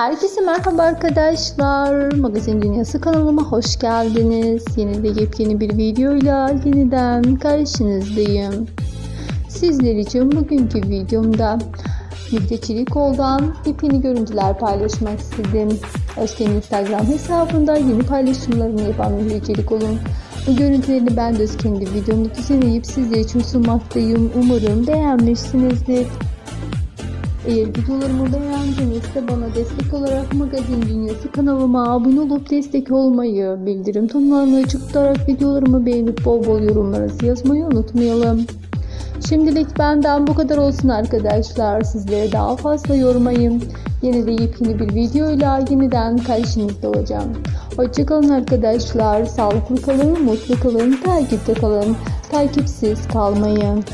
Herkese merhaba arkadaşlar. Magazin Dünyası kanalıma hoş geldiniz. Yeni de yepyeni bir videoyla yeniden karşınızdayım. Sizler için bugünkü videomda Müjde Çelikoğlu'dan yepyeni görüntüler paylaşmak istedim. Özken'in Instagram hesabında yeni paylaşımlarını yapan Müjde Çelikoğlu'nun bu görüntülerini ben de Özken'in videomda düzenleyip sizler için sunmaktayım. Umarım beğenmişsinizdir. Eğer videolarımı beğendinizse bana destek olarak Magazin Dünyası kanalıma abone olup destek olmayı, bildirim tonlarını açık tutarak videolarımı beğenip bol bol yorumlarınızı yazmayı unutmayalım. Şimdilik benden bu kadar olsun arkadaşlar. Sizlere daha fazla yormayın. Yine de yepyeni bir videoyla yeniden karşınızda olacağım. Hoşçakalın arkadaşlar. Sağlıklı kalın, mutlu kalın, takipte kalın. Takipsiz kalmayın.